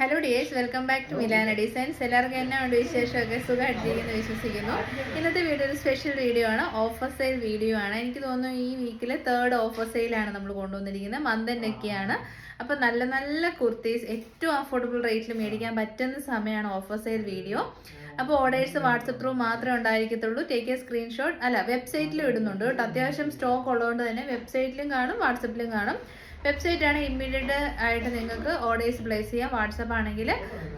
Hello dears welcome back to Milana designs എല്ലാവർക്കും എന്നാ ഉണ്ട് വിശേഷമൊക്കെ? സുഖമായിട്ടിരിക്കുന്നു വിശ്വസിക്കുന്നു. ഇന്നത്തെ വീഡിയോ ഒരു സ്പെഷ്യൽ വീഡിയോ ആണ്. ഓഫർ സെയിൽ വീഡിയോ ആണ്. എനിക്ക് തോന്നുന്നു ഈ വീക്കിലെ തേർഡ് ഓഫർ സെയിലാണ് നമ്മൾ കൊണ്ടുവന്നിരിക്കുന്നത്. മന്ദനൊക്കെയാണ് അപ്പോൾ നല്ല നല്ല കുർത്തീസ് ഏറ്റവും അഫോർഡബിൾ റേറ്റിൽ മേടിക്കാൻ പറ്റുന്ന സമയമാണ് ഓഫർ സെയിൽ വീഡിയോ അപ്പോൾ ഓർഡേഴ്സ് വാട്സപ്പ് ത്രൂ മാത്രമേ ഉണ്ടായിരിക്കത്തുള്ളൂ. ടേക്ക് എ സ്ക്രീൻഷോട്ട് അല്ല വെബ്സൈറ്റിലും ഇടുന്നുണ്ട് കേട്ടോ. അത്യാവശ്യം സ്റ്റോക്ക് ഉള്ളതുകൊണ്ട് തന്നെ വെബ്സൈറ്റിലും കാണും വാട്സപ്പിലും കാണും. വെബ്സൈറ്റ് ആണ് ഇമ്മീഡിയറ്റ് ആയിട്ട് നിങ്ങൾക്ക് ഓർഡേഴ്സ് പ്ലേസ് ചെയ്യാം. വാട്സപ്പ് ആണെങ്കിൽ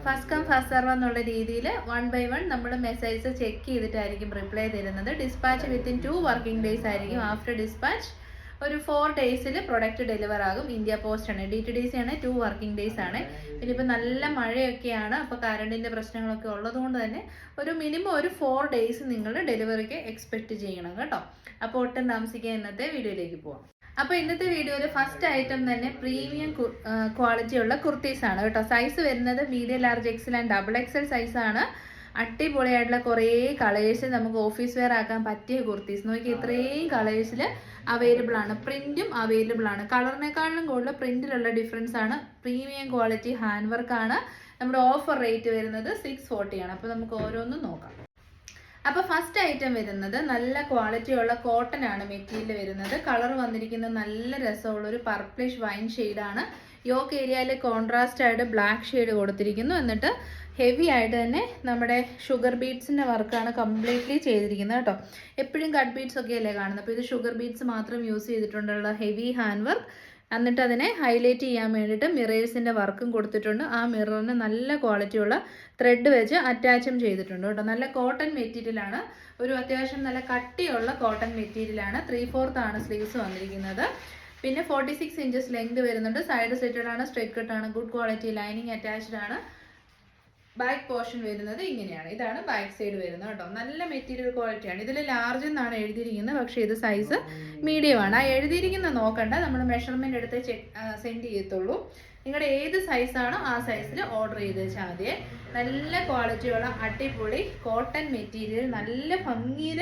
ഫസ്റ്റ് കം ഫസ്റ്റ് സർവ് എന്നുള്ള രീതിയിൽ വൺ ബൈ വൺ നമ്മൾ മെസ്സേജസ് ചെക്ക് ചെയ്തിട്ടായിരിക്കും റിപ്ലൈ തരുന്നത്. Dispatch within two working days ആയിരിക്കും. ആഫ്റ്റർ ഡിസ്പാച്ച് ഒരു ഫോർ ഡേയ്സിൽ പ്രൊഡക്റ്റ് ഡെലിവർ ആകും. ഇന്ത്യ പോസ്റ്റ് ആണ്. ഡി ടി ഡി സി ആണ്. ടു വർക്കിംഗ് ഡേയ്സ് ആണ്. പിന്നെ ഇപ്പോൾ നല്ല മഴയൊക്കെയാണ്. അപ്പോൾ കറണ്ടിന്റെ പ്രശ്നങ്ങളൊക്കെ ഉള്ളതുകൊണ്ട് തന്നെ ഒരു മിനിമം ഒരു ഫോർ ഡേയ്സ് നിങ്ങൾ ഡെലിവറിക്ക് എക്സ്പെക്റ്റ് ചെയ്യണം കേട്ടോ. അപ്പോൾ ഒട്ടും താമസിക്കാൻ ഇന്നത്തെ വീഡിയോയിലേക്ക് പോവാം. അപ്പോൾ ഇന്നത്തെ വീഡിയോയിൽ ഫസ്റ്റ് ഐറ്റം തന്നെ പ്രീമിയം ക്വാളിറ്റി ഉള്ള കുർത്തീസ് ആണ് കേട്ടോ. സൈസ് വരുന്നത് medium large XL and double XL size ആണ്. അടിപൊളിയായിട്ടുള്ള കുറേ കളേഴ്സ് നമുക്ക് ഓഫീസ് വെയർ ആക്കാൻ പറ്റിയ കുർത്തീസ് നോക്കി ഇത്രയും കളേഴ്സിൽ അവൈലബിൾ ആണ്. പ്രിന്റും അവൈലബിൾ ആണ്. കളറിനേക്കാളും കൂടുതൽ പ്രിന്റിലുള്ള ഡിഫറൻസ് ആണ്. പ്രീമിയം ക്വാളിറ്റി ഹാൻഡ് വർക്ക് ആണ്. നമ്മുടെ ഓഫർ റേറ്റ് വരുന്നത് സിക്സ് ഫോർട്ടി ആണ്. അപ്പോൾ നമുക്ക് ഓരോന്നും നോക്കാം. അപ്പോൾ ഫസ്റ്റ് ഐറ്റം വരുന്നത് നല്ല ക്വാളിറ്റിയുള്ള കോട്ടൺ ആണ് മെറ്റീരിയൽ വരുന്നത്. കളർ വന്നിരിക്കുന്നത് നല്ല രസമുള്ള ഒരു പർപ്പിളിഷ് വൈൻ ആണ്. യോക്ക് ഏരിയയിൽ കോൺട്രാസ്റ്റ് ആയിട്ട് ബ്ലാക്ക് ഷെയ്ഡ് കൊടുത്തിരിക്കുന്നു. എന്നിട്ട് ഹെവി ആയിട്ട് തന്നെ നമ്മുടെ ഷുഗർ ബീഡ്സിന്റെ വർക്കാണ് കംപ്ലീറ്റ്ലി ചെയ്തിരിക്കുന്നത് കേട്ടോ. എപ്പോഴും കട്ട് ബീഡ്സ് ഒക്കെ അല്ലേ കാണുന്നത്? അപ്പോൾ ഇത് ഷുഗർ ബീഡ്സ് മാത്രം യൂസ് ചെയ്തിട്ടുണ്ടുള്ള ഹെവി ഹാൻഡ് വർക്ക് എന്നിട്ട് അതിനെ ഹൈലൈറ്റ് ചെയ്യാൻ വേണ്ടിയിട്ട് മിറേഴ്സിന്റെ വർക്കും കൊടുത്തിട്ടുണ്ട്. ആ മിററിന് നല്ല ക്വാളിറ്റിയുള്ള ത്രെഡ് വെച്ച് അറ്റാച്ചും ചെയ്തിട്ടുണ്ട് കേട്ടോ. നല്ല കോട്ടൺ മെറ്റീരിയലാണ് ഒരു അത്യാവശ്യം നല്ല കട്ടിയുള്ള കോട്ടൺ മെറ്റീരിയലാണ് ത്രീ ആണ് സ്ലീവ്സ് വന്നിരിക്കുന്നത്. പിന്നെ ഫോർട്ടി സിക്സ് ഇഞ്ചസ് ലെങ്ത് വരുന്നുണ്ട്. സൈഡ് സെറ്റഡ് ആണ് സ്ട്രെയിറ്റ് കട്ടാണ് ഗുഡ് ക്വാളിറ്റി ലൈനിങ് അറ്റാച്ച്ഡ് ആണ്. ബാക്ക് പോർഷൻ വരുന്നത് ഇങ്ങനെയാണ്. ഇതാണ് ബാക്ക് സൈഡ് വരുന്നത് കേട്ടോ. നല്ല മെറ്റീരിയൽ ക്വാളിറ്റിയാണ് ഇതിൽ ലാർജ് എന്നാണ് എഴുതിയിരിക്കുന്നത്. പക്ഷേ ഇത് സൈസ് മീഡിയം ആണ്. ആ എഴുതിയിരിക്കുന്ന നോക്കണ്ട. നമ്മൾ മെഷർമെന്റ് എടുത്ത് സെൻഡ് ചെയ്യത്തുള്ളൂ. നിങ്ങളുടെ ഏത് സൈസാണോ ആ സൈസിൽ ഓർഡർ ചെയ്ത് വെച്ചാൽ മതി. നല്ല ക്വാളിറ്റിയുള്ള അടിപൊളി കോട്ടൺ മെറ്റീരിയൽ നല്ല ഭംഗിയിൽ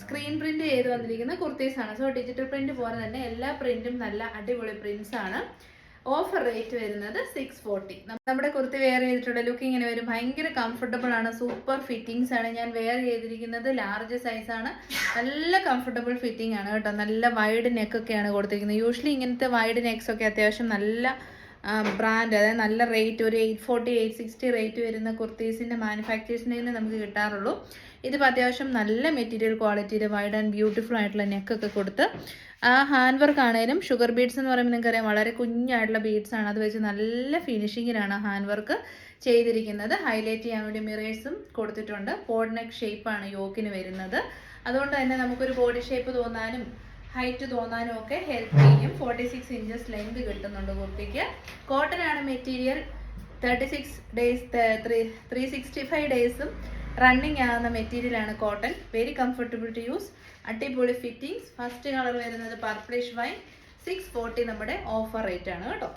സ്ക്രീൻ പ്രിന്റ് ചെയ്ത് വന്നിരിക്കുന്ന കുർത്തീസ് ആണ് സോ ഡിജിറ്റൽ പ്രിന്റ് പോലെ തന്നെ എല്ലാ പ്രിന്റും നല്ല അടിപൊളി പ്രിന്റ്സ് ആണ്. ഓഫർ റേറ്റ് വരുന്നത് സിക്സ് ഫോർട്ടി നമ്മുടെ കുർത്തി വെയർ ചെയ്തിട്ടുള്ള ലുക്ക് ഇങ്ങനെ വരും. ഭയങ്കര കംഫർട്ടബിൾ ആണ്. സൂപ്പർ ഫിറ്റിങ്സ് ആണ്. ഞാൻ വെയർ ചെയ്തിരിക്കുന്നത് ലാർജ് സൈസ് ആണ്. നല്ല കംഫർട്ടബിൾ ഫിറ്റിംഗ് ആണ് കേട്ടോ. നല്ല വൈഡ് നെക്ക് ഒക്കെയാണ് കൊടുത്തിരിക്കുന്നത്. യൂഷ്വലി ഇങ്ങനത്തെ വൈഡ് നെക്സ് ഒക്കെ അത്യാവശ്യം നല്ല ബ്രാൻഡ് അതായത് നല്ല റേറ്റ് ഒരു eight forty eight sixty rate വരുന്ന കുർത്തീസിന്റെ മാനുഫാക്ചേഴ്സിന്റെ നമുക്ക് കിട്ടാറുള്ളൂ. ഇതിപ്പോൾ അത്യാവശ്യം നല്ല മെറ്റീരിയൽ ക്വാളിറ്റിയിൽ വൈഡ് ആൻഡ് ബ്യൂട്ടിഫുൾ ആയിട്ടുള്ള നെക്കൊക്കെ കൊടുത്ത് ആ ഹാൻഡ് വർക്ക് ആണേലും ഷുഗർ ബീഡ്സ് എന്ന് പറയുമ്പോൾ നിങ്ങൾക്കറിയാം വളരെ കുഞ്ഞായിട്ടുള്ള ബീഡ്സ് ആണ്. അത് വെച്ച് നല്ല ഫിനിഷിങ്ങിലാണ് ഹാൻഡ് വർക്ക് ചെയ്തിരിക്കുന്നത്. ഹൈലൈറ്റ് ചെയ്യാൻ വേണ്ടി മിറേഴ്സും കൊടുത്തിട്ടുണ്ട്. ബോഡ് നെക്ക് ഷേപ്പാണ് യോക്കിന് വരുന്നത്. അതുകൊണ്ട് തന്നെ നമുക്കൊരു ബോഡി ഷേപ്പ് തോന്നാനും ഹൈറ്റ് തോന്നാനും ഒക്കെ ഹെൽപ്പ് ചെയ്യും. ഫോർട്ടി സിക്സ് ഇഞ്ചസ് ലെങ്ത് കിട്ടുന്നുണ്ട് കുർത്തിക്ക്. കോട്ടൺ ആണ് material thirty six days three three sixty five ഡേയ്സും running ആകുന്ന മെറ്റീരിയലാണ് cotton very comfortable to use അടിപൊളി ഫിറ്റിങ്സ് ഫസ്റ്റ് കളർ വരുന്നത് പർപ്പിളിഷ് വൈൻ സിക്സ് ഫോർട്ടി നമ്മുടെ ഓഫർ റേറ്റ് ആണ് കേട്ടോ.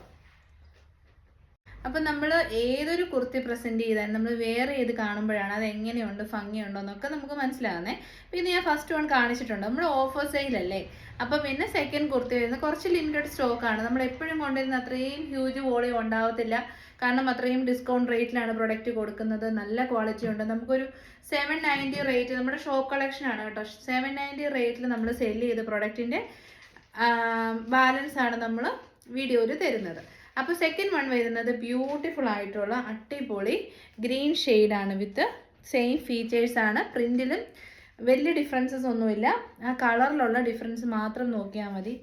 അപ്പം നമ്മൾ ഏതൊരു കുർത്തി പ്രസന്റ് ചെയ്താലും നമ്മൾ വേറെ ചെയ്ത് കാണുമ്പോഴാണ് അത് എങ്ങനെയുണ്ട് ഭംഗിയുണ്ടോ എന്നൊക്കെ നമുക്ക് മനസ്സിലാകുന്നേ പിന്നെ ഞാൻ ഫസ്റ്റ് വൺ കാണിച്ചിട്ടുണ്ട്. നമ്മൾ ഓഫർ സെയിലല്ലേ അപ്പം പിന്നെ സെക്കൻഡ് കുർത്തി വരുന്നത് കുറച്ച് ലിമിറ്റഡ് സ്റ്റോക്കാണ് നമ്മൾ എപ്പോഴും കൊണ്ടുവരുന്ന അത്രയും ഹ്യൂജ് വോളിയം ഉണ്ടാവത്തില്ല. കാരണം അത്രയും ഡിസ്കൗണ്ട് റേറ്റിലാണ് പ്രൊഡക്റ്റ് കൊടുക്കുന്നത്. നല്ല ക്വാളിറ്റി ഉണ്ട്. നമുക്കൊരു സെവൻ നയന്റി റേറ്റ് നമ്മുടെ ഷോ കളക്ഷൻ ആണ് കേട്ടോ. സെവൻ നയന്റി റേറ്റിൽ നമ്മൾ സെൽ ചെയ്ത പ്രൊഡക്റ്റിന്റെ ബാലൻസ് ആണ് നമ്മൾ വീഡിയോയിൽ തരുന്നത്. അപ്പോൾ സെക്കൻഡ് വൺ വരുന്നത് ബ്യൂട്ടിഫുൾ ആയിട്ടുള്ള അടിപൊളി ഗ്രീൻ ആണ് വിത്ത് സെയിം ഫീച്ചേഴ്സ് ആണ്. പ്രിന്റിലും വലിയ ഡിഫറൻസസ് ഒന്നുമില്ല. ആ കളറിലുള്ള ഡിഫറൻസ് മാത്രം നോക്കിയാൽ മതി.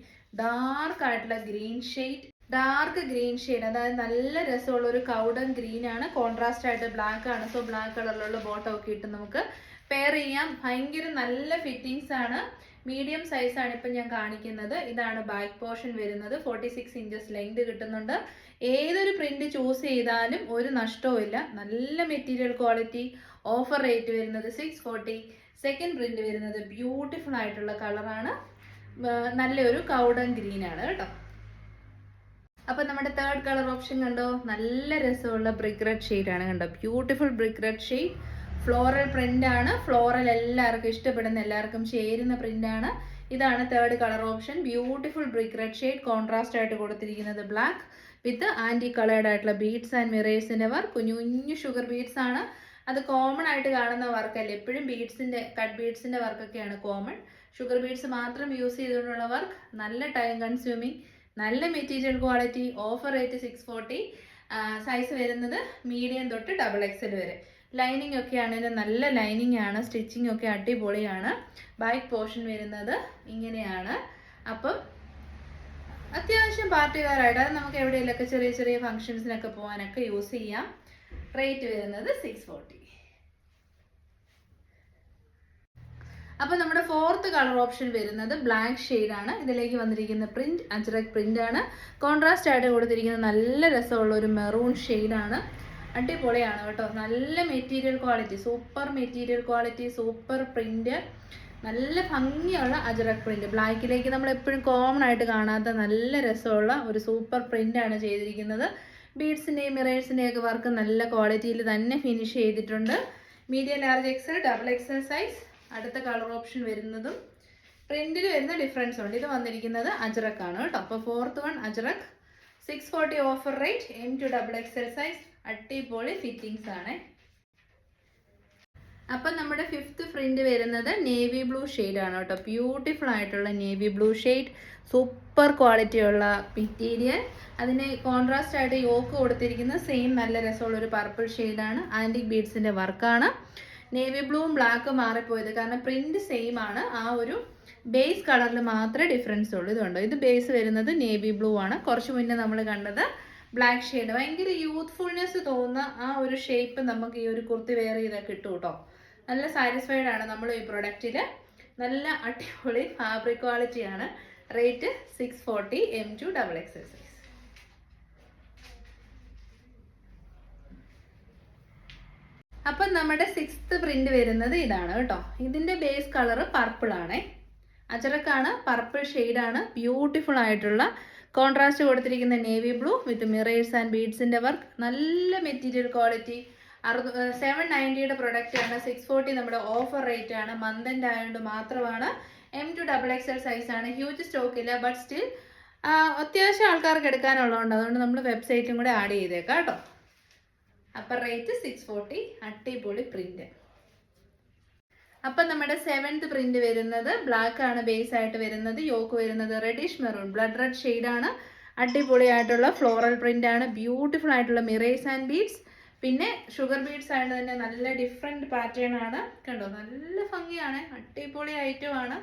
ഡാർക്ക് ആയിട്ടുള്ള green shade dark green shade അതായത് നല്ല രസമുള്ള ഒരു കൗഡൻ ഗ്രീൻ ആണ്. കോൺട്രാസ്റ്റ് ആയിട്ട് ബ്ലാക്ക് ആണ്. സോ ബ്ലാക്ക് കളറിലുള്ള ബോട്ടം ഒക്കെ ഇട്ട് നമുക്ക് പെയർ ചെയ്യാം. ഭയങ്കര നല്ല ഫിറ്റിങ്സ് ആണ്. മീഡിയം സൈസ് ആണ് ഇപ്പം ഞാൻ കാണിക്കുന്നത്. ഇതാണ് ബാക്ക് പോർഷൻ വരുന്നത്. ഫോർട്ടി സിക്സ് ഇഞ്ചസ് ലെങ്ത് കിട്ടുന്നുണ്ട്. ഏതൊരു പ്രിന്റ് ചൂസ് ചെയ്താലും ഒരു നഷ്ടവും നല്ല മെറ്റീരിയൽ ക്വാളിറ്റി ഓഫർ റേറ്റ് വരുന്നത് സിക്സ് ഫോർട്ടി സെക്കൻഡ് പ്രിന്റ് വരുന്നത് ബ്യൂട്ടിഫുൾ ആയിട്ടുള്ള കളറാണ് നല്ലൊരു കൗഡൻ ഗ്രീൻ ആണ് കേട്ടോ. അപ്പൊ നമ്മുടെ തേർഡ് കളർ ഓപ്ഷൻ കണ്ടോ? നല്ല രസമുള്ള ബ്രിക്ക് റെഡ് ഷെയ്ഡ് ആണ് കണ്ടോ? Beautiful brick red shade floral print ആണ്. ഫ്ലോറൽ എല്ലാവർക്കും ഇഷ്ടപ്പെടുന്ന എല്ലാവർക്കും ചേരുന്ന പ്രിന്റ് ആണ്. ഇതാണ് third colour option beautiful brick red shade contrast ആയിട്ട് കൊടുത്തിരിക്കുന്നത് ബ്ലാക്ക് വിത്ത് ആന്റി കളേർഡ് ആയിട്ടുള്ള ബീഡ്സ് ആൻഡ് മിറേഴ്സിന്റെ വർക്ക് കുഞ്ഞു കുഞ്ഞു ഷുഗർ ബീഡ്സ് ആണ്. അത് കോമൺ ആയിട്ട് കാണുന്ന വർക്കല്ല എപ്പോഴും ബീഡ്സിന്റെ കട്ട് ബീഡ്സിന്റെ വർക്കൊക്കെയാണ് കോമൺ ഷുഗർ ബീഡ്സ് മാത്രം യൂസ് ചെയ്തുകൊണ്ടുള്ള വർക്ക് നല്ല ടൈം കൺസ്യൂമിങ് നല്ല material quality offer rate six forty size വരുന്നത് മീഡിയം തൊട്ട് ഡബിൾ എക്സൽ വരെ. ലൈനിങ് ഒക്കെ ആണെങ്കിൽ നല്ല ലൈനിങ് ആണ് സ്റ്റിച്ചിങ് ഒക്കെ അടിപൊളിയാണ്. ബാക്ക് പോർഷൻ വരുന്നത് ഇങ്ങനെയാണ്. അപ്പം അത്യാവശ്യം പാർട്ടി വെയർ ആയിട്ട് അത് നമുക്ക് എവിടെയെങ്കിലൊക്കെ ചെറിയ ചെറിയ ഫംഗ്ഷൻസിനൊക്കെ പോകാനൊക്കെ യൂസ് ചെയ്യാം. റേറ്റ് വരുന്നത് സിക്സ് ഫോർട്ടി അപ്പോൾ നമ്മുടെ ഫോർത്ത് കളർ ഓപ്ഷൻ വരുന്നത് ബ്ലാക്ക് ആണ്. ഇതിലേക്ക് വന്നിരിക്കുന്ന പ്രിന്റ് അജ്രക് പ്രിന്റ് ആണ്. കോൺട്രാസ്റ്റ് ആയിട്ട് കൊടുത്തിരിക്കുന്ന നല്ല രസമുള്ള ഒരു മെറൂൺ ആണ്. അടിപൊളിയാണ് കേട്ടോ. നല്ല material quality super material quality super print നല്ല ഭംഗിയുള്ള അജറക് പ്രിന്റ് ബ്ലാക്കിലേക്ക് നമ്മൾ എപ്പോഴും കോമൺ ആയിട്ട് കാണാത്ത നല്ല രസമുള്ള ഒരു സൂപ്പർ പ്രിന്റ് ആണ് ചെയ്തിരിക്കുന്നത്. ബീഡ്സിന്റെയും മിറേഴ്സിന്റെയും ഒക്കെ വർക്ക് നല്ല ക്വാളിറ്റിയിൽ തന്നെ ഫിനിഷ് ചെയ്തിട്ടുണ്ട്. Medium large XL double XL size അടുത്ത കളർ ഓപ്ഷൻ വരുന്നതും പ്രിന്റിൽ വരുന്ന ഡിഫറൻസ് ഉണ്ട്. ഇത് വന്നിരിക്കുന്നത് അജറക് ആണ് കേട്ടോ. അപ്പോൾ fourth one ajrak six forty offer rate M to double XL size fittings ആണ്. അപ്പം നമ്മുടെ ഫിഫ്ത്ത് പ്രിന്റ് വരുന്നത് നേവി ബ്ലൂ ആണ് കേട്ടോ. ബ്യൂട്ടിഫുൾ ആയിട്ടുള്ള നേവി ബ്ലൂ ഷെയ്ഡ് സൂപ്പർ ക്വാളിറ്റിയുള്ള മെറ്റീരിയൽ അതിന് കോൺട്രാസ്റ്റ് ആയിട്ട് യോക്ക് കൊടുത്തിരിക്കുന്ന സെയിം നല്ല രസമുള്ള ഒരു പർപ്പിൾ ഷെയ്ഡാണ് ആന്റിക് ബീഡ്സിന്റെ വർക്കാണ് നേവി ബ്ലൂവും ബ്ലാക്കും മാറിപ്പോയത്. കാരണം പ്രിന്റ് സെയിം ആണ്. ആ ഒരു ബേസ് കളറിൽ മാത്രമേ ഡിഫറൻസ് ഉള്ളൂ. ഇതുണ്ടോ? ഇത് ബേസ് വരുന്നത് നേവി ബ്ലൂ ആണ്. കുറച്ച് മുന്നേ നമ്മൾ കണ്ടത് ബ്ലാക്ക് ഷെയ്ഡ് ഭയങ്കര യൂത്ത്ഫുൾനെസ് തോന്നുന്ന ആ ഒരു ഷേപ്പ് നമുക്ക് ഈ ഒരു കുർത്തി വെയർ ചെയ്താൽ കിട്ടും കേട്ടോ നല്ല സാറ്റിസ്ഫൈഡ് ആണ് നമ്മൾ ഈ പ്രൊഡക്റ്റിൽ നല്ല അടിപൊളി ഫാബ്രിക് ക്വാളിറ്റിയാണ് rate six forty M to double X അപ്പം നമ്മുടെ സിക്സ്ത് പ്രിന്റ് വരുന്നത് ഇതാണ് കേട്ടോ. ഇതിന്റെ ബേസ് കളർ പർപ്പിൾ ആണേ. അച്ചറക്കാണ് പർപ്പിൾ ആണ് ബ്യൂട്ടിഫുൾ ആയിട്ടുള്ള കോൺട്രാസ്റ്റ് കൊടുത്തിരിക്കുന്ന navy blue with mirrors and ബീഡ്സിന്റെ work നല്ല മെറ്റീരിയൽ ക്വാളിറ്റി അറുപ സെവൻ നയന്റിയുടെ പ്രൊഡക്റ്റ് ആണ്. സിക്സ് ഫോർട്ടി നമ്മുടെ ഓഫർ റേറ്റ് ആണ്. മന്ത് എൻഡ് ആയതുകൊണ്ട് മാത്രമാണ്. M to double XL size ആണ്. ഹ്യൂജ് സ്റ്റോക്ക് ഇല്ല ബട്ട് സ്റ്റിൽ അത്യാവശ്യം ആൾക്കാർക്ക് എടുക്കാനുള്ളതുകൊണ്ട് അതുകൊണ്ട് നമ്മൾ വെബ്സൈറ്റും കൂടെ ആഡ് ചെയ്തേക്കാം കേട്ടോ. അപ്പം റേറ്റ് സിക്സ് ഫോർട്ടി അടിപൊളി പ്രിന്റ് അപ്പം നമ്മുടെ സെവൻത് പ്രിന്റ് വരുന്നത് ബ്ലാക്ക് ആണ് ബേസ് ആയിട്ട് വരുന്നത് യോക്ക് വരുന്നത് റെഡിഷ് മെറൂൺ ബ്ലഡ് റെഡ് ആണ്. അടിപൊളിയായിട്ടുള്ള ഫ്ലോറൽ പ്രിന്റ് ആണ് ബ്യൂട്ടിഫുൾ ആയിട്ടുള്ള മിറേസ് ആൻഡ് ബീഡ്സ് പിന്നെ ഷുഗർ ബീഡ്സ് ആയിട്ട് തന്നെ നല്ല ഡിഫറെന്റ് പാറ്റേൺ ആണ്. കണ്ടോ? നല്ല ഭംഗിയാണ് അടിപൊളി ഐറ്റം ആണ്.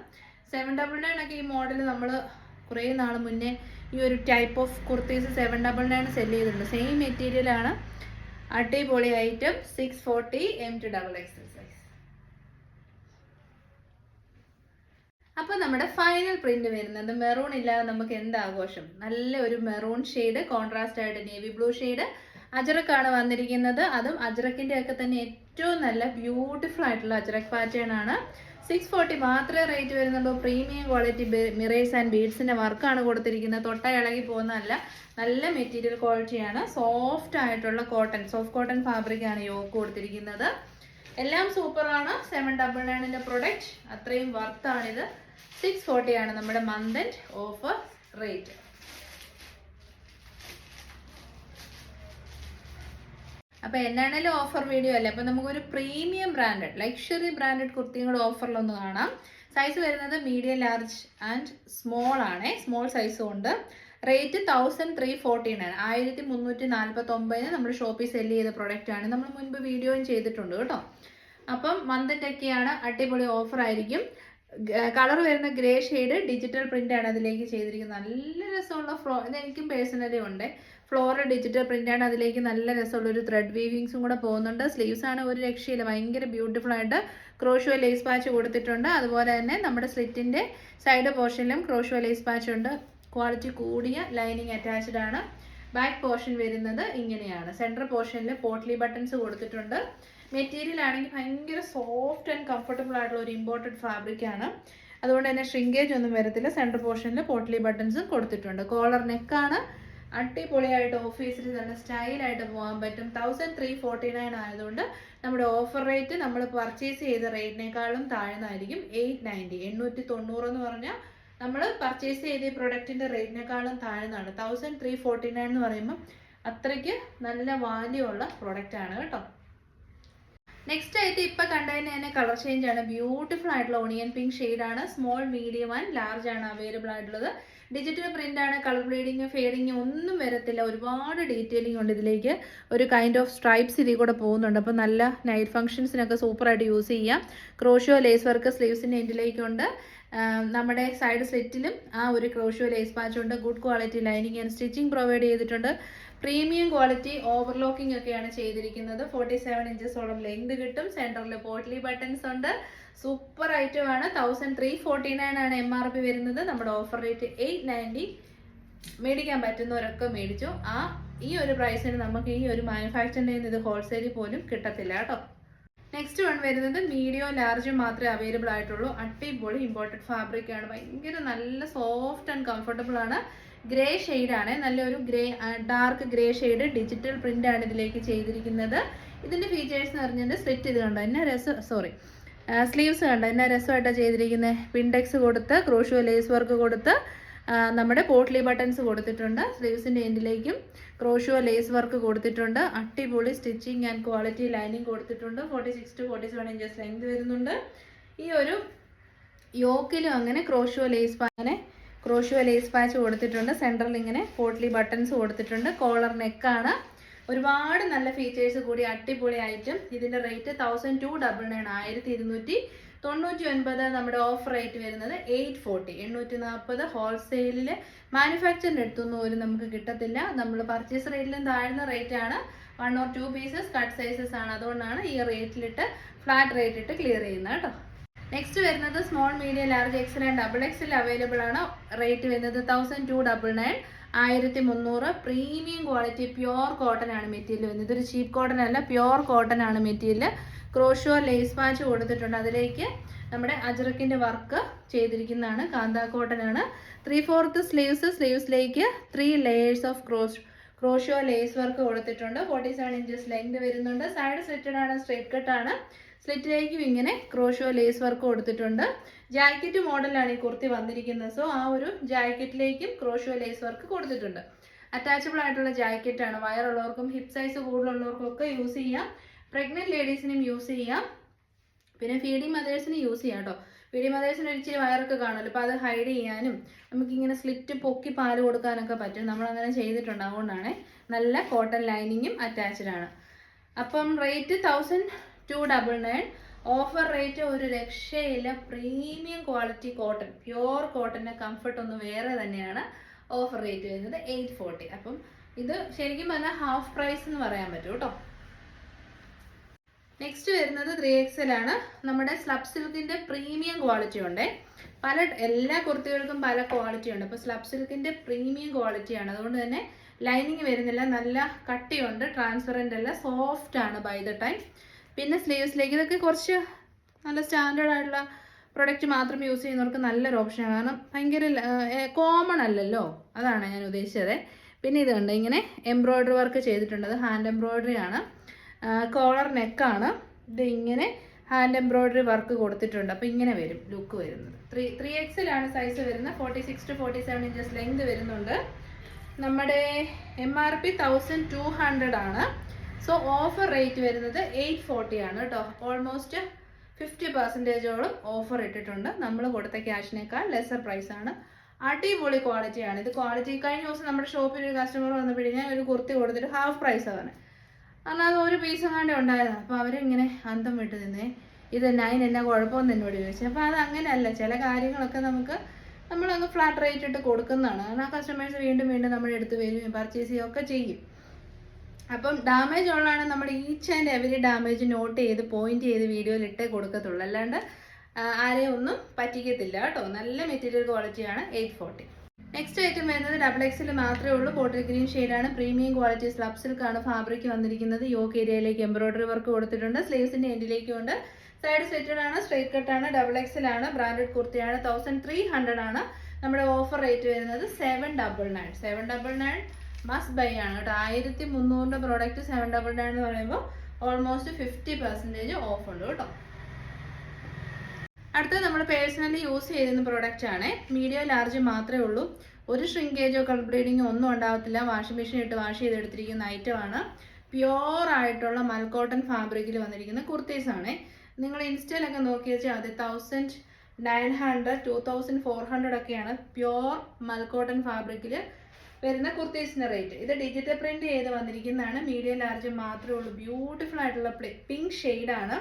സെവൻ ഡബിൾ നയൻ ഒക്കെ ഈ മോഡൽ നമ്മൾ കുറേ നാൾ മുന്നേ ഈ ഒരു type of kurtis seven double nine sell ചെയ്തിട്ടുണ്ട്. സെയിം മെറ്റീരിയൽ ആണ്. അടിപൊളി item six forty M to double X size അപ്പൊ നമ്മുടെ ഫൈനൽ പ്രിന്റ് വരുന്നത് മെറൂൺ ഇല്ലാതെ നമുക്ക് എന്ത് ആഘോഷം നല്ല ഒരു മെറൂൺ ഷെയ്ഡ് കോൺട്രാസ്റ്റ് ആയിട്ട് നേവി ബ്ലൂ ഷെയ്ഡ് അജറക്കാണ് വന്നിരിക്കുന്നത്. അതും അജറക്കിന്റെ ഒക്കെ തന്നെ ഏറ്റവും നല്ല ബ്യൂട്ടിഫുൾ ആയിട്ടുള്ള അജറക് പാറ്റേൺ ആണ്. സിക്സ് ഫോർട്ടി മാത്രമേ റേറ്റ് വരുന്നുള്ളൂ. പ്രീമിയം ക്വാളിറ്റി മിറേഴ്സ് ആൻഡ് ബീഡ്സിന്റെ വർക്കാണ് കൊടുത്തിരിക്കുന്നത്. തൊട്ട ഇളകി പോകുന്നതല്ല. നല്ല മെറ്റീരിയൽ ക്വാളിറ്റിയാണ് സോഫ്റ്റ് ആയിട്ടുള്ള കോട്ടൺ സോഫ്റ്റ് കോട്ടൺ ഫാബ്രിക് ആണ് യോക്ക് കൊടുത്തിരിക്കുന്നത്. എല്ലാം സൂപ്പറാണ് സെവൻ ഡബിൾ നയനിന്റെ പ്രൊഡക്റ്റ് അത്രയും വർത്താണിത് സിക്സ് ഫോർട്ടിയാണ് നമ്മുടെ മന്ത് ഓഫർ റേറ്റ് അപ്പോൾ എന്നാണേലും ഓഫർ വീഡിയോ അല്ലേ? അപ്പോൾ നമുക്കൊരു പ്രീമിയം ബ്രാൻഡഡ് ലക്ഷറി ബ്രാൻഡഡ് കുർത്തിയും കൂടെ ഓഫറിലൊന്ന് കാണാം. സൈസ് വരുന്നത് മീഡിയം ലാർജ് ആൻഡ് സ്മോൾ ആണ്. സ്മോൾ സൈസും ഉണ്ട്. റേറ്റ് തൗസൻഡ് ത്രീ ഫോർട്ടീൻ ആണ് ആയിരത്തി മുന്നൂറ്റി നാൽപ്പത്തി ഒമ്പതിന് നമ്മൾ ഷോപ്പിൽ സെൽ ചെയ്ത പ്രൊഡക്റ്റ് ആണ്. നമ്മൾ മുൻപ് വീഡിയോയും ചെയ്തിട്ടുണ്ട് കേട്ടോ. അപ്പം മന്തിന്റെയൊക്കെയാണ് അടിപൊളി ഓഫർ ആയിരിക്കും. കളർ വരുന്ന ഗ്രേ ഷെയ്ഡ് ഡിജിറ്റൽ പ്രിന്റ് ആണ് അതിലേക്ക് ചെയ്തിരിക്കുന്നത്. നല്ല രസമുള്ള ഫ്ലോ ഇത് എനിക്കും പേഴ്സണലി ഉണ്ട്. ഫ്ലോറൽ ഡിജിറ്റൽ പ്രിന്റ് ആണ് അതിലേക്ക് നല്ല രസമുള്ള ഒരു ത്രെഡ് വീവിങ്സും കൂടെ പോകുന്നുണ്ട്. സ്ലീവ്സ് ആണ് ഒരു രക്ഷയില്ല. ഭയങ്കര ബ്യൂട്ടിഫുൾ ആയിട്ട് ക്രോഷോ ലേസ് പാച്ച് കൊടുത്തിട്ടുണ്ട്. അതുപോലെ തന്നെ നമ്മുടെ സ്ലിറ്റിന്റെ സൈഡ് പോർഷനിലും ക്രോഷോ ലേസ് പാച്ച് ഉണ്ട്. ക്വാളിറ്റി കൂടിയ ലൈനിങ് അറ്റാച്ച്ഡ് ആണ്. ബാക്ക് പോർഷൻ വരുന്നത് ഇങ്ങനെയാണ്. സെൻട്രൽ പോർഷനിൽ പോട്ട്ലി ബട്ടൺസ് കൊടുത്തിട്ടുണ്ട്. മെറ്റീരിയൽ ആണെങ്കിൽ ഭയങ്കര സോഫ്റ്റ് ആൻഡ് കംഫർട്ടബിൾ ആയിട്ടുള്ള ഒരു ഇമ്പോർട്ടഡ് ഫാബ്രിക് ആണ്. അതുകൊണ്ട് തന്നെ ഷ്രിങ്കേജ് ഒന്നും വരത്തില്ല. സെന്റർ പോർഷനിൽ പോട്ട്ലി ബട്ടൺസും കൊടുത്തിട്ടുണ്ട്. കോളർ നെക്കാണ് അടിപൊളിയായിട്ട് ഓഫീസിൽ തന്നെ സ്റ്റൈലായിട്ട് പോകാൻ പറ്റും. തൗസൻഡ് ത്രീ ഫോർട്ടി നയൻ ആയതുകൊണ്ട് നമ്മുടെ ഓഫർ റേറ്റ് നമ്മൾ പർച്ചേസ് ചെയ്ത റേറ്റിനേക്കാളും താഴ്ന്നതായിരിക്കും. എയ്റ്റ് നയന്റി എണ്ണൂറ്റി തൊണ്ണൂറ് എന്ന് പറഞ്ഞാൽ നമ്മൾ പർച്ചേസ് ചെയ്ത ഈ പ്രൊഡക്റ്റിന്റെ റേറ്റിനേക്കാളും താഴ്ന്നതാണ്. തൗസൻഡ് ത്രീ ഫോർട്ടി നയൻ എന്ന് പറയുമ്പോൾ അത്രയ്ക്ക് നല്ല വാല്യൂ ഉള്ള പ്രൊഡക്റ്റാണ് കേട്ടോ. നെക്സ്റ്റ് ആയിട്ട് ഇപ്പൊ കണ്ടതിന് തന്നെ കളർ ചേഞ്ച് ആണ്. ബ്യൂട്ടിഫുൾ ആയിട്ടുള്ള ഓണിയൻ പിങ്ക് ആണ്. സ്മോൾ മീഡിയം ആൻഡ് ലാർജ് ആണ് അവൈലബിൾ ആയിട്ടുള്ളത്. ഡിജിറ്റൽ പ്രിന്റ് ആണ്. കളർ ബ്ലീഡിങ് ഫേഡിങ് ഒന്നും വരത്തില്ല. ഒരുപാട് ഡീറ്റെയിലിംഗ് ഉണ്ട് ഇതിലേക്ക്. ഒരു കൈൻഡ് ഓഫ് സ്ട്രൈപ്സ് ഇതിൽ കൂടെ പോകുന്നുണ്ട്. അപ്പോൾ നല്ല നൈറ്റ് ഫംഗ്ഷൻസിനൊക്കെ സൂപ്പറായിട്ട് യൂസ് ചെയ്യാം. ക്രോഷ്യോ ലേസ് വർക്ക് സ്ലീവ്സിന്റെ എൻഡിലേക്കുണ്ട് നമ്മുടെ സൈഡ് സെറ്റിലും ആ ഒരു ക്രോഷ്യോ ലേസ് പാച്ച് ഉണ്ട്. Good quality lining and stitching provide ചെയ്തിട്ടുണ്ട്. പ്രീമിയം ക്വാളിറ്റി ഓവർലോക്കിംഗ് ഒക്കെയാണ് ചെയ്തിരിക്കുന്നത്. ഫോർട്ടി സെവൻ ഇഞ്ചസോളം ലെങ്ത് കിട്ടും. സെന്ററിൽ പോട്ട്ലി ബട്ടൺസ് ഉണ്ട്. സൂപ്പർ ഐറ്റം ആണ്. തൗസൻഡ് ത്രീ ഫോർട്ടി നയൻ ആണ് എം ആർ പി വരുന്നത്. നമ്മുടെ ഓഫർ റേറ്റ് എയ്റ്റ് നയന്റി മേടിക്കാൻ പറ്റുന്നവരൊക്കെ മേടിച്ചു. ആ ഈ ഒരു പ്രൈസിന് നമുക്ക് ഈ ഒരു മാനുഫാക്ചറിന്റെ ഇത് ഹോൾസെയിൽ പോലും കിട്ടത്തില്ല കേട്ടോ. നെക്സ്റ്റ് വൺ വരുന്നത് മീഡിയോ ലാർജും മാത്രമേ അവൈലബിൾ ആയിട്ടുള്ളൂ. അടിപൊളി ഇമ്പോർട്ടഡ് ഫാബ്രിക് ആണ്. ഭയങ്കര നല്ല സോഫ്റ്റ് ആൻഡ് കംഫർട്ടബിൾ ആണ്. ഗ്രേ ആണ്. നല്ലൊരു grey dark grey shade digital print ആണ് ഇതിലേക്ക് ചെയ്തിരിക്കുന്നത്. ഇതിന്റെ ഫീച്ചേഴ്സ് എന്ന് പറഞ്ഞാൽ സ്ലിറ്റ് ഇത് കണ്ടോ? എന്നാ രസം സോറി സ്ലീവ്സ് കണ്ടോ? എന്നാ രസമായിട്ടാണ് ചെയ്തിരിക്കുന്നത് പിൻഡെക്സ് കൊടുത്ത് ക്രോഷോ ലേസ് വർക്ക് കൊടുത്ത് നമ്മുടെ പോട്ട്ലി ബട്ടൺസ് കൊടുത്തിട്ടുണ്ട്. സ്ലീവ്സിന്റെ എൻഡിലേക്കും ക്രോഷോ ലേസ് വർക്ക് കൊടുത്തിട്ടുണ്ട്. അടിപൊളി സ്റ്റിച്ചിങ് ആൻഡ് ക്വാളിറ്റി ലൈനിങ് കൊടുത്തിട്ടുണ്ട്. Forty six to forty seven inches length വരുന്നുണ്ട്. ഈ ഒരു യോക്കിലും അങ്ങനെ ക്രോഷോ ലേസ് അങ്ങനെ ക്രോഷോ ലേസ് പാച്ച് കൊടുത്തിട്ടുണ്ട്. സെന്ററിൽ ഇങ്ങനെ പോട്ട്ലി ബട്ടൺസ് കൊടുത്തിട്ടുണ്ട്. കോളർ നെക്കാണ് ഒരുപാട് നല്ല ഫീച്ചേഴ്സ് കൂടി അടിപൊളി ഐറ്റം ഇതിന്റെ rate thousand two double nine ആയിരത്തി ഇരുന്നൂറ്റി തൊണ്ണൂറ്റി ഒൻപത് നമ്മുടെ ഓഫർ റേറ്റ് വരുന്നത് എയ്റ്റ് ഫോർട്ടി എണ്ണൂറ്റി നാൽപ്പത് ഹോൾസെയിലിൽ മാനുഫാക്ചറിന്റെ അടുത്തൊന്നും ഒരു നമുക്ക് കിട്ടത്തില്ല. നമ്മൾ പർച്ചേസ് റേറ്റിലും താഴ്ന്ന റേറ്റ് ആണ്. One or two pieces cut sizes ആണ്. അതുകൊണ്ടാണ് ഈ റേറ്റിലിട്ട് ഫ്ലാറ്റ് റേറ്റ് ഇട്ട് ക്ലിയർ ചെയ്യുന്നത് കേട്ടോ. നെക്സ്റ്റ് വരുന്നത് small medium large XL and double XL available ആണ്. റേറ്റ് വരുന്നത് തൗസൻഡ് ടു ഡബിൾ നയൻ ആയിരത്തി മുന്നൂറ്. പ്രീമിയം ക്വാളിറ്റി പ്യുവർ കോട്ടൺ ആണ് മെറ്റീരിയൽ വരുന്നത്. ഇതൊരു ചീപ്പ് കോട്ടൺ അല്ല പ്യുവർ കോട്ടൺ ആണ് മെറ്റീരിയൽ ക്രോഷോ ലേസ് പാച്ച് കൊടുത്തിട്ടുണ്ട്. അതിലേക്ക് നമ്മുടെ അജറക്കിന്റെ വർക്ക് ചെയ്തിരിക്കുന്നതാണ്. കാന്താ കോട്ടൺ ആണ്. Three fourth sleeves സ്ലീവ്സിലേക്ക് three layers of crochet crochet lace work കൊടുത്തിട്ടുണ്ട്. ഫോർട്ടി സെവൻ ഇഞ്ചസ് ലെങ്ത് വരുന്നുണ്ട്. സൈഡ് സ്ലിറ്റഡ് ആണ് സ്ട്രേറ്റ് കട്ട് ആണ്. സ്ലിറ്റിലേക്കും ഇങ്ങനെ ക്രോഷോ ലേസ് വർക്ക് കൊടുത്തിട്ടുണ്ട്. ജാക്കറ്റ് മോഡലാണ് ഈ കുർത്തി വന്നിരിക്കുന്നത്. സോ ആ ഒരു ജാക്കറ്റിലേക്കും ക്രോഷോ ലേസ് വർക്ക് കൊടുത്തിട്ടുണ്ട്. അറ്റാച്ചബിൾ ആയിട്ടുള്ള ജാക്കറ്റാണ്. വയറുള്ളവർക്കും ഹിപ് സൈസ് കൂടുതലുള്ളവർക്കും ഒക്കെ യൂസ് ചെയ്യാം. പ്രഗ്നന്റ് ലേഡീസിനും യൂസ് ചെയ്യാം. പിന്നെ ഫീഡിങ് മദേഴ്സിന് യൂസ് ചെയ്യാം കേട്ടോ ഫീഡിങ് മദേഴ്സിന് ഒരിച്ചിരി വയറൊക്കെ കാണുമല്ലോ. അപ്പോൾ അത് ഹൈഡ് ചെയ്യാനും നമുക്കിങ്ങനെ സ്ലിറ്റ് പൊക്കി പാൽ കൊടുക്കാനൊക്കെ പറ്റും. നമ്മളങ്ങനെ ചെയ്തിട്ടുണ്ട്. അതുകൊണ്ടാണ് നല്ല കോട്ടൺ ലൈനിങ്ങും അറ്റാച്ച്ഡ് ആണ്. അപ്പം rate thousand two double nine offer rate ഒരു രക്ഷയില്ല. പ്രീമിയം ക്വാളിറ്റി കോട്ടൺ പ്യുവർ കോട്ടന്റെ കംഫർട്ട് ഒന്ന് വേറെ തന്നെയാണ് ഓഫർ റേറ്റ് വരുന്നത് എയ്റ്റ് ഫോർട്ടി അപ്പം ഇത് ശരിക്കും പറഞ്ഞാൽ ഹാഫ് പ്രൈസ് എന്ന് പറയാൻ പറ്റും കേട്ടോ നെക്സ്റ്റ് വരുന്നത് ത്രീ ആണ്. നമ്മുടെ സ്ലബ് സിൽക്കിന്റെ പ്രീമിയം ക്വാളിറ്റി ഉണ്ട്. പല എല്ലാ കുർത്തികൾക്കും പല ക്വാളിറ്റി ഉണ്ട്. അപ്പോൾ സ്ലബ് സിൽക്കിന്റെ പ്രീമിയം ക്വാളിറ്റി ആണ്. അതുകൊണ്ട് തന്നെ ലൈനിങ് വരുന്നില്ല. നല്ല കട്ടിയുണ്ട്. ട്രാൻസ്പെറന്റ് അല്ല. സോഫ്റ്റ് ആണ് ബൈ ദ ടൈം പിന്നെ സ്ലീവ്സിലേക്ക് ഇതൊക്കെ കുറച്ച് നല്ല സ്റ്റാൻഡേർഡ് ആയിട്ടുള്ള പ്രൊഡക്റ്റ് മാത്രം യൂസ് ചെയ്യുന്നവർക്ക് നല്ലൊരു ഓപ്ഷനാണ് കാരണം ഭയങ്കര കോമൺ അല്ലല്ലോ? അതാണ് ഞാൻ ഉദ്ദേശിച്ചത്. പിന്നെ ഇത് കണ്ട് ഇങ്ങനെ എംബ്രോയ്ഡറി വർക്ക് ചെയ്തിട്ടുണ്ട്. ഹാൻഡ് എംബ്രോയ്ഡറി ആണ്. കോളർ നെക്കാണ് ഇത് ഇങ്ങനെ ഹാൻഡ് എംബ്രോയ്ഡറി വർക്ക് കൊടുത്തിട്ടുണ്ട്. അപ്പോൾ ഇങ്ങനെ വരും ലുക്ക് വരുന്നത്. ത്രീ ത്രീ എക്സിലാണ് സൈസ് വരുന്നത്. Forty six to forty seven inches length വരുന്നുണ്ട്. നമ്മുടെ M R P thousand two hundred ആണ്. സോ ഓഫർ റേറ്റ് വരുന്നത് എയ്റ്റ് ഫോർട്ടി ആണ് കേട്ടോ ഓൾമോസ്റ്റ് ഫിഫ്റ്റി പെർസെന്റേജോളം ഓഫർ ഇട്ടിട്ടുണ്ട്. നമ്മൾ കൊടുത്ത ക്യാഷിനേക്കാൾ ലെസർ പ്രൈസ് ആണ്. അടിപൊളി ക്വാളിറ്റിയാണ് ഇത് ക്വാളിറ്റി കഴിഞ്ഞ ദിവസം നമ്മുടെ ഷോപ്പിൽ ഒരു കസ്റ്റമർ വന്നപ്പോഴേ ഞാൻ ഒരു കുർത്തി കൊടുത്തിട്ട് ഹാഫ് പ്രൈസ് ആണ് കാരണം അത് ഒരു പീസ് കണ്ടേ ഉണ്ടായതാണ് അപ്പോൾ അവരിങ്ങനെ അന്തം വിട്ട് നിന്നേ. ഇത് നൈൻ എന്നാ കുഴപ്പമെന്ന് എന്നോട് ചോദിച്ചു. അപ്പോൾ അത് അങ്ങനെയല്ല. ചില കാര്യങ്ങളൊക്കെ നമുക്ക് നമ്മളങ്ങ് ഫ്ലാറ്റ് റേറ്റ് ഇട്ട് കൊടുക്കുന്നതാണ്. കാരണം ആ കസ്റ്റമേഴ്സ് വീണ്ടും വീണ്ടും നമ്മുടെ അടുത്ത് വരും പർച്ചേസ് ചെയ്യുകയൊക്കെ ചെയ്യും. അപ്പം ഡാമേജ് ഉള്ളതാണ് നമ്മൾ each and every damage note ചെയ്ത് പോയിന്റ് ചെയ്ത് വീഡിയോയിൽ ഇട്ടേ കൊടുക്കത്തുള്ളൂ. അല്ലാണ്ട് ആരെയും ഒന്നും പറ്റിക്കത്തില്ല കേട്ടോ. നല്ല മെറ്റീരിയൽ ക്വാളിറ്റിയാണ് എയ്റ്റ് ഫോർട്ടി നെക്സ്റ്റ് ഐറ്റം വരുന്നത് ഡബിൾ എക്സിൽ മാത്രമേ ഉള്ളൂ. ബോട്ടിൽ ഗ്രീൻ ഷെയ്ഡാണ് പ്രീമിയം ക്വാളിറ്റി സ്ലബ് സിൽക്കാണ് ഫാബ്രിക് വന്നിരിക്കുന്നത്. യോക്ക് ഏരിയയിലേക്ക് എംബ്രോയിഡറി വർക്ക് കൊടുത്തിട്ടുണ്ട്. സ്ലീവ്സിന്റെ എൻഡിലേക്കും ഉണ്ട്. സൈഡ് സെറ്റഡ് ആണ് സ്ട്രൈറ്റ് കട്ട് ആണ് ഡബിൾ എക്സിൽ ആണ് ബ്രാൻഡഡ് കുർത്തിയാണ് തൗസൻഡ് ത്രീ ഹൺഡ്രഡ് ആണ്. നമ്മുടെ ഓഫർ റേറ്റ് വരുന്നത് seven double nine seven double nine must buy ആണ് കേട്ടോ. ആയിരത്തി മുന്നൂറിന്റെ പ്രോഡക്റ്റ് സെവൻ ഡബിൾ നയൻ എന്ന് പറയുമ്പോൾ ഓൾമോസ്റ്റ് ഫിഫ്റ്റി പെർസെന്റേജ് ഓഫ് ഉണ്ട് കേട്ടോ. അടുത്തത് നമ്മൾ പേഴ്സണലി യൂസ് ചെയ്യുന്ന പ്രോഡക്റ്റ് ആണ്. മീഡിയം ലാർജ് മാത്രമേ ഉള്ളൂ. ഒരു ഷ്രിങ്കേജോ കളർ ബ്ലീഡിങ്ങോ ഒന്നും ഉണ്ടാവത്തില്ല. വാഷിംഗ് മെഷീൻ ഇട്ട് വാഷ് ചെയ്തെടുത്തിരിക്കുന്ന ഐറ്റമാണ് പ്യോർ ആയിട്ടുള്ള മൽക്കോട്ടൺ ഫാബ്രിക്കിൽ വന്നിരിക്കുന്ന കുർത്തീസ് ആണ്. നിങ്ങൾ ഇൻസ്റ്റയിലൊക്കെ നോക്കി വെച്ചാൽ അത് thousand nine hundred two thousand four hundred ഒക്കെയാണ് പ്യോർ മൽക്കോട്ടൺ ഫാബ്രിക്കിൽ വരുന്ന കുർത്തീസിന്റെ റേറ്റ് ഇത് ഡിജിറ്റൽ പ്രിന്റ് ചെയ്ത് വന്നിരിക്കുന്നതാണ്. മീഡിയം ലാർജ് മാത്രമേ ഉള്ളൂ. ബ്യൂട്ടിഫുൾ ആയിട്ടുള്ള പിങ്ക് ആണ്.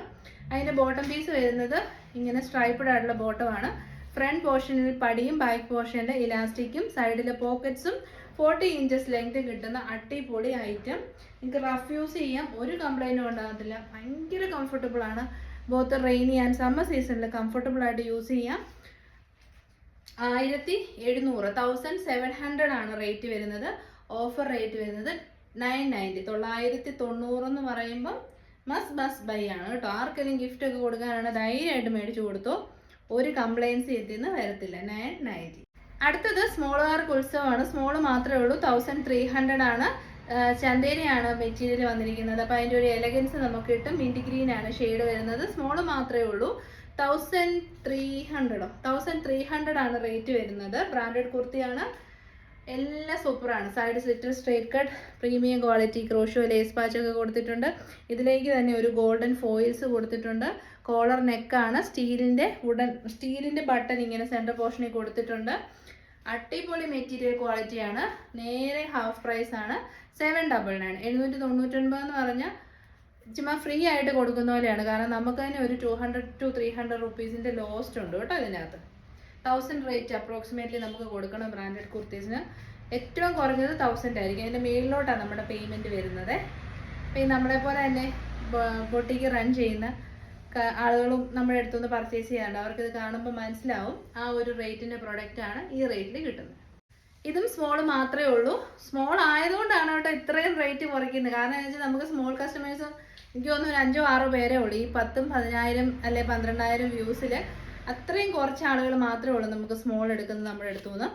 അതിന്റെ ബോട്ടം പീസ് വരുന്നത് ഇങ്ങനെ സ്ട്രൈപ്പഡ് ആയിട്ടുള്ള ബോട്ടമാണ് ഫ്രണ്ട് പോർഷനിൽ പടിയും ബാക്ക് പോർഷനിൽ ഇലാസ്റ്റിക്കും സൈഡിലെ പോക്കറ്റ്സും ഫോർട്ടി ഇഞ്ചസ് ലെങ്ത് കിട്ടുന്ന അട്ടിപ്പൊടി ഐറ്റം നിങ്ങൾക്ക് റഫ് യൂസ് ചെയ്യാം. ഒരു കംപ്ലൈന്റും ഉണ്ടാകത്തില്ല. ഭയങ്കര കംഫർട്ടബിൾ ആണ്. ബോത്ത് റെയിനി ആൻഡ് സമ്മർ സീസണിൽ കംഫർട്ടബിൾ ആയിട്ട് യൂസ് ചെയ്യാം. ആയിരത്തി എഴുന്നൂറ് തൗസൻഡ് സെവൻ ഹൺഡ്രഡ് ആണ് റേറ്റ് വരുന്നത്. ഓഫർ റേറ്റ് വരുന്നത് നയൻ നയന്റി തൊള്ളായിരത്തി തൊണ്ണൂറ് എന്ന് പറയുമ്പം മസ് ബസ് ബൈ ആണ് കേട്ടോ. ആർക്കെങ്കിലും ഗിഫ്റ്റ് ഒക്കെ കൊടുക്കാനാണ് ധൈര്യമായിട്ട് മേടിച്ചു കൊടുത്തു ഒരു കംപ്ലൈൻസ് എത്തിന്ന് വരത്തില്ല. നയൻ നയന്റി അടുത്തത് സ്മോളുകാർക്ക് ഉത്സവമാണ്. സ്മോൾ മാത്രമേ ഉള്ളൂ. തൗസൻഡ് ത്രീ ഹൺഡ്രഡ് ആണ്. ചന്തേരിയാണ് മെറ്റീരിയൽ വന്നിരിക്കുന്നത്. അപ്പോൾ അതിന്റെ ഒരു എലഗൻസ് നമുക്ക് കിട്ടും. മിന്റ് ഗ്രീൻ ആണ് ഷെയ്ഡ് വരുന്നത്. സ്മോൾ മാത്രമേ ഉള്ളൂ. തൗസൻഡ് ത്രീ ഹൺഡ്രഡോ തൗസൻഡ് ത്രീ ഹൺഡ്രഡ് ആണ് റേറ്റ് വരുന്നത്. ബ്രാൻഡഡ് കുർത്തിയാണ്. എല്ലാം സൂപ്പറാണ് side slitted straight cut premium quality crochet lace patch ഒക്കെ കൊടുത്തിട്ടുണ്ട്. ഇതിലേക്ക് തന്നെ ഒരു ഗോൾഡൻ ഫോയിൽസ് കൊടുത്തിട്ടുണ്ട്. കോളർ നെക്കാണ് സ്റ്റീലിന്റെ വുഡൻ സ്റ്റീലിന്റെ ബട്ടൺ ഇങ്ങനെ സെന്റർ പോർഷനിൽ കൊടുത്തിട്ടുണ്ട്. അടിപൊളി മെറ്റീരിയൽ ക്വാളിറ്റിയാണ് നേരെ ഹാഫ് പ്രൈസ് ആണ്. സെവൻ ഡബിൾ നയൻ എഴുന്നൂറ്റി തൊണ്ണൂറ്റൊൻപത് എന്ന് പറഞ്ഞാൽ ചുമ്മാ ഫ്രീ ആയിട്ട് കൊടുക്കുന്ന പോലെയാണ്. കാരണം നമുക്ക് തന്നെ ഒരു two hundred to three hundred റുപ്പീസിന്റെ lost ഉണ്ട് കേട്ടോ അതിനകത്ത്. തൗസൻഡ് റേറ്റ് അപ്രോക്സിമേറ്റ്ലി നമുക്ക് കൊടുക്കണം ബ്രാൻഡഡ് കുർത്തീസിന് ഏറ്റവും കുറഞ്ഞത് തൗസൻഡ് ആയിരിക്കും. അതിന്റെ മേളിലോട്ടാണ് നമ്മുടെ പേയ്മെന്റ് വരുന്നത്. അപ്പോൾ ഈ നമ്മളെ പോലെ തന്നെ ബൊട്ടിക്ക് റൺ ചെയ്യുന്ന ആളുകളും നമ്മുടെ അടുത്തുനിന്ന് പർച്ചേസ് ചെയ്യാറുണ്ട്. അവർക്ക് ഇത് കാണുമ്പോൾ മനസ്സിലാവും ആ ഒരു റേറ്റിന്റെ ആണ് ഈ റേറ്റിൽ കിട്ടുന്നത്. ഇതും സ്മോൾ മാത്രമേ ഉള്ളൂ. സ്മോൾ ആയതുകൊണ്ടാണ് കേട്ടോ ഇത്രയും റേറ്റ് കുറയ്ക്കുന്നത്. കാരണം എന്ന് വെച്ചാൽ നമുക്ക് സ്മോൾ കസ്റ്റമേഴ്സ് എനിക്ക് തോന്നുന്നു ഒരു അഞ്ചോ ആറോ പേരേ ഉള്ളൂ. ഈ പത്തും പതിനായിരം അല്ലെ പന്ത്രണ്ടായിരം വ്യൂസിൽ അത്രയും കുറച്ച് ആളുകൾ മാത്രമേ ഉള്ളൂ നമുക്ക് സ്മോൾ എടുക്കുന്നത് നമ്മുടെ അടുത്തു നിന്ന്.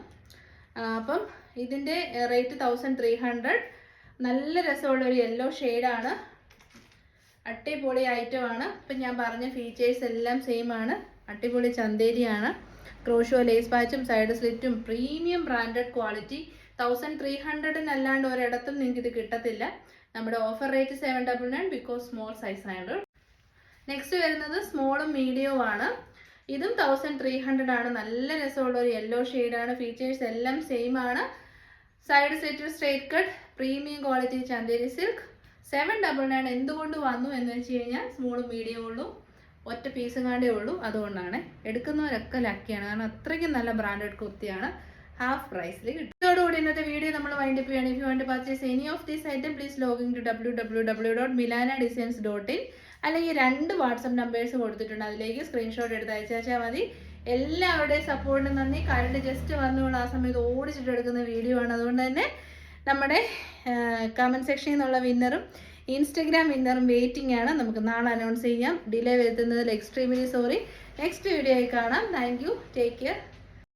അപ്പം ഇതിന്റെ റേറ്റ് തൗസൻഡ് ത്രീ ഹൺഡ്രഡ് നല്ല രസമുള്ള ഒരു യെല്ലോ ഷെയ്ഡാണ് അടിപൊളി ഐറ്റമാണ് ഇപ്പം ഞാൻ പറഞ്ഞ ഫീച്ചേഴ്സ് എല്ലാം സെയിം ആണ്. അടിപൊളി ചന്തേരിയാണ്. ക്രോഷോ ലേസ് പാച്ചും side സ്ലിറ്റും premium branded quality thousand three ഹൺഡ്രഡിനല്ലാണ്ട് ഒരിടത്തും നിങ്ങൾക്ക് ഇത് കിട്ടത്തില്ല. നമ്മുടെ offer rate seven double nine because small size ആണ് നെക്സ്റ്റ് വരുന്നത് സ്മോളും മീഡിയവും ആണ്. ഇതും തൗസൻഡ് ത്രീ ഹൺഡ്രഡ് ആണ്. നല്ല രസമുള്ള ഒരു യെല്ലോ ആണ്. ഫീച്ചേഴ്സ് എല്ലാം സെയിം ആണ്. Side slit straight cut premium quality Chanderi silk seven double nine എന്തുകൊണ്ട് വന്നു എന്ന് വെച്ച് കഴിഞ്ഞാൽ സ്മോളും മീഡിയവും ഉള്ളൂ. ഒറ്റ പീസും കാണ്ടേ ഉള്ളൂ. അതുകൊണ്ടാണ് എടുക്കുന്നവരൊക്കെ ലക്കിയാണ് കാരണം അത്രയ്ക്കും നല്ല ബ്രാൻഡഡ് കുർത്തിയാണ് ഹാഫ് പ്രൈസിൽ കിട്ടും ഇതോടുകൂടി ഇന്നത്തെ വീഡിയോ നമ്മൾ വൈൻഡപ്പ് ചെയ്യണം if you want purchase any of these item please login to W W W dot Milana designs dot in അല്ലെങ്കിൽ രണ്ട് വാട്സപ്പ് നമ്പേഴ്സ് കൊടുത്തിട്ടുണ്ട്. അതിലേക്ക് സ്ക്രീൻഷോട്ട് എടുത്ത് അയച്ചാൽ മതി. എല്ലാവരുടെയും സപ്പോർട്ടിന് നന്ദി. കറണ്ട് ജസ്റ്റ് വന്നുകൊണ്ട് ആ സമയത്ത് ഓടിച്ചിട്ട് എടുക്കുന്ന വീഡിയോ ആണ്. അതുകൊണ്ട് തന്നെ നമ്മുടെ കമന്റ് സെക്ഷനിൽ നിന്നുള്ള വിന്നറും ഇൻസ്റ്റഗ്രാം ഇന്നറും വെയിറ്റിംഗ് ആണ്. നമുക്ക് നാളെ അനൗൺസ് ചെയ്യാം. ഡിലേ വരുത്തുന്നതിൽ എക്സ്ട്രീംലി സോറി നെക്സ്റ്റ് വീഡിയോയിൽ കാണാം. Thank you take care